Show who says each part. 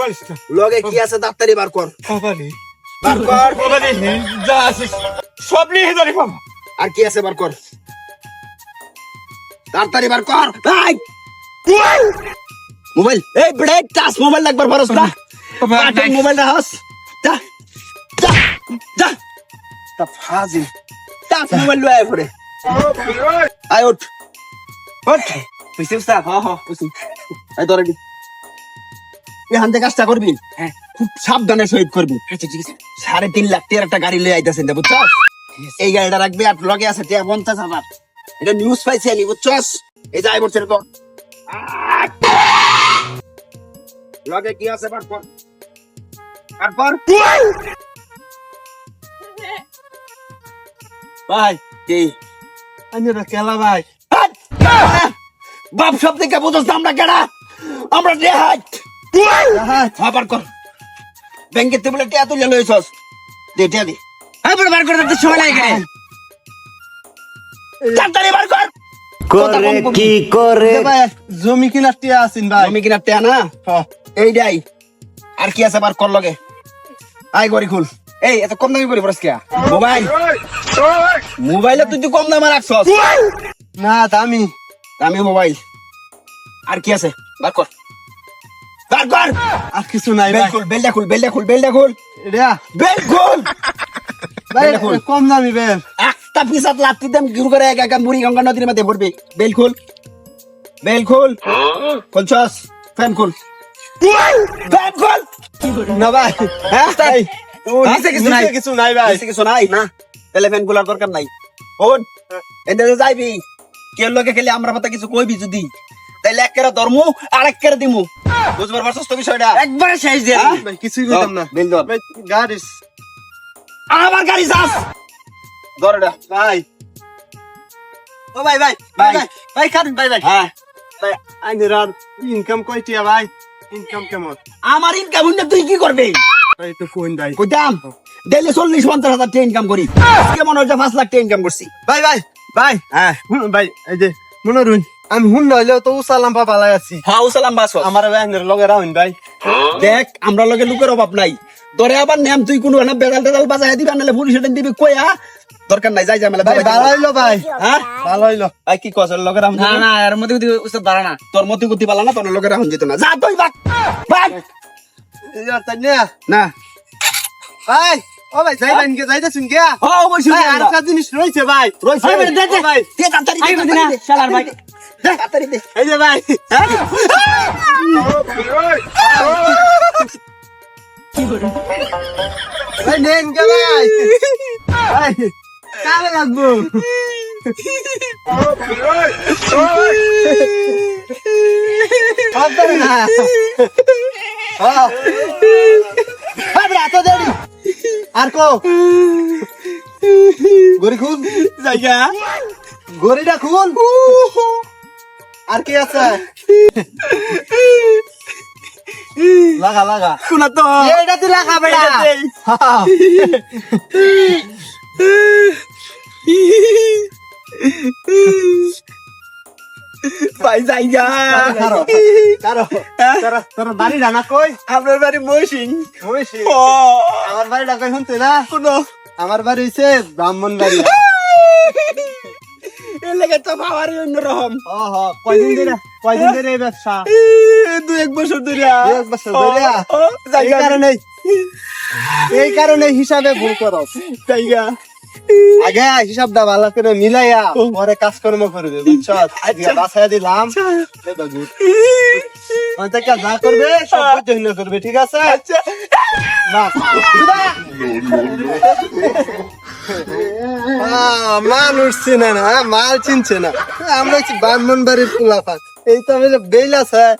Speaker 1: বালিশটা
Speaker 2: লগে কি আছে ডাক্তারি বার কর।
Speaker 1: বাবারে
Speaker 2: বার কর।
Speaker 1: বাবারে যা আছে। সব নিয়ে ধরে বাবা
Speaker 2: আর কি আছে বার কর। তাড়াতাড়ি বার কর। ভাই! মোবাইল। এই ব্রেক টাচ মোবাইল লাগবার পারস না
Speaker 1: বাবা,
Speaker 2: কাটের
Speaker 1: নাই।
Speaker 2: মোবাইল যা যা যা। তা ফাজি। টাচ মোবাইল লয়ে আয় পড়ে আয় ওঠ। ওঠ। বুঝছিস স্যার হ্যাঁ হ্যাঁ বুঝছি আয় ধরে এখান থেকে কাজটা করবি? হ্যাঁ। খুব সাবধানে সহিত করবি। আচ্ছা সাড়ে তিন লাখ টাকার একটা গাড়ি লয়ে আইতেছেন বুঝছস? এই গাড়িটা রাখবি আর লগে আছে টিয়া পঞ্চাশ হাজার। এটা নিউজ পাইছি আমি বুঝছস? এই যাই বলছে তো লগে কি আছে তারপর তারপর ভাই কি?
Speaker 1: আমি কেলা ভাই!
Speaker 2: বাপ সব থেকে বুঝছ আমরা কেডা? আমরা রেহাট আবার কর। ব্যাংকের টেবিলে টিয়া তুলে লইছস দে টিয়া দি। আবার বার করে দিতে সময় লাগে। তাড়াতাড়ি বার কর।
Speaker 3: করে কি করে।
Speaker 1: জমি কিনার টিয়া আছেন ভাই।
Speaker 2: জমি কিনা টিয়া না?
Speaker 1: হ্যাঁ।
Speaker 2: আর কি আছে বার কর লগে। আই গরি খুল। এই এত কম দামি করি পড়স কে মোবাইল। মোবাইলে তুই কম দামে রাখছস।
Speaker 1: না দামি।
Speaker 2: দামি মোবাইল। আর কি আছে? বার কর। বার কর
Speaker 1: আর কিছু নাই
Speaker 2: বেল
Speaker 1: ভাই।
Speaker 2: খুল বেলটা খুল বেলটা খুল বেলটা খুল
Speaker 1: এটা
Speaker 2: বেল খুল!
Speaker 1: ভাই
Speaker 2: বেলটা খুল।
Speaker 1: কম দামি বেল।
Speaker 2: একটা পিসাত লাত্তি দেম গিরু করে একা একা মুড়ি গঙ্গা নদীর মধ্যে পড়বি বেল খুল। বেল খুল। খুলছস ফ্যান খুল। ফ্যান খুল!
Speaker 1: না ভাই।
Speaker 2: হ্যাঁ নিচে কিছু নাই।
Speaker 1: ভাই।
Speaker 2: কিছু নাই? না তাহলে ফ্যান খোলার দরকার নাই। ওন এনে যাইবি। কেউ লোকে খেলে আমরা কথা কিছু কইবি যদি। তাইলে এক কেরা ধর্ম আর এক কেরা দিমু। বুঝবার পারছস তো বিষয়টা? একবারে শেষ দিয়ে
Speaker 1: ভাই, কিছুই কইতাম না।
Speaker 2: বিল ধর
Speaker 1: ভাই গাড়ি
Speaker 2: আমার গাড়ি যাস। ধর এটা।
Speaker 1: ভাই। ও ভাই ভাই
Speaker 2: ভাই।
Speaker 1: ভাই। ভাই খান ভাই ভাই।
Speaker 2: হ্যাঁ।
Speaker 1: ভাই আইনের আর ইনকাম কয়টিয়া ভাই? ইনকাম কেমন?
Speaker 2: আমার ইনকাম হইলে তুই কি করবি?
Speaker 1: ভাই একটু ফোন ভাই
Speaker 2: কইতাম ডেলি চল্লিশ পঞ্চাশ হাজার টাকা ইনকাম করি। আজকে মনে পাঁচ লাখ টাকা ইনকাম করছি।
Speaker 1: ভাই ভাই ভাই।
Speaker 2: হ্যাঁ।
Speaker 1: ভাই এই যে মনে রুন আমি হুন নইলেও তো উসালাম পাপা লাগাছি
Speaker 2: হাউ সালাম বাস
Speaker 1: আমার ভাই লগে রাহুন ভাই।
Speaker 2: দেখ আমরা লগে লোকের অভাব নাই। ধরে আবার নেম তুই কোনো না বেদাল টেদাল বাজায় দিবি আনলে পুলিশ এটা দিবি কইয়া। দরকার নাই যাই যামেলা
Speaker 1: ভাই ভালো হইল ভাই।
Speaker 2: হ্যাঁ?
Speaker 1: ভালো হইল।
Speaker 2: আই কি কস লগে রাহুন
Speaker 4: না না এর মধ্যে কিন্তু উস্তাদ দাঁড়া না।
Speaker 2: তোর মতি গতি পালা না তোর লগে রাহুন যেত না। যা তুই বাক। বাক।
Speaker 1: এই যে তাই না। ভাই ও ভাই যাই ভাই কে যাইতে শুন কে
Speaker 2: ও অবশ্যই
Speaker 1: ভাই আর একটা জিনিস রয়েছে ভাই।
Speaker 2: রয়েছে।
Speaker 1: ভাই, দে, দে, ভাই
Speaker 2: দে তাড়াতাড়ি দে,
Speaker 4: না,
Speaker 2: তাড়াতাড়ি দে,
Speaker 4: শালার ভাই।
Speaker 2: দে, তাড়াতাড়ি দে।
Speaker 1: এই যে ভাই ভাই নেন কে ভাই? ভাই কারে লাগবো? হ্যাঁ। আর কো গরি খুন
Speaker 2: জায়গা।
Speaker 1: গরিটা খুন আর কি আছে? লাগা লাগা।
Speaker 2: শোনা তো।
Speaker 1: এইটা তুই লাগা।
Speaker 2: ভাই
Speaker 1: তোরা বাড়ি কই?
Speaker 2: আপনার বাড়ি মহিষিং।
Speaker 1: হইছি আমার বাড়ি ডাকাই শুনতে না?
Speaker 2: কোনো
Speaker 1: আমার বাড়ি হইছে ব্রাহ্মণ বাড়ি।
Speaker 2: এর লেগে তো পাওয়ারই অন্যরকম।
Speaker 1: কয়দিন ধরে কয়দিন ধরে এই ব্যবসা?
Speaker 2: দু এক বছর ধরে।
Speaker 1: এক বছর ধরে? এই কারণে এই কারণে হিসাবে ভুল করো।
Speaker 2: জায়গা।
Speaker 1: আগে হিসাবটা ভালো করে মিলাইয়া পরে কাজকর্ম করবে বুঝছ? আজকে বাসায় দিলাম। তো যা করবে সব বুঝে করবে ঠিক আছে?
Speaker 2: আচ্ছা।
Speaker 1: বাস। মাল উঠছে না না মাল চিনছে না। আমরা হচ্ছে ব্রাহ্মণ বাড়ির পোলাপান। এই তো আমি বেলা স্যার?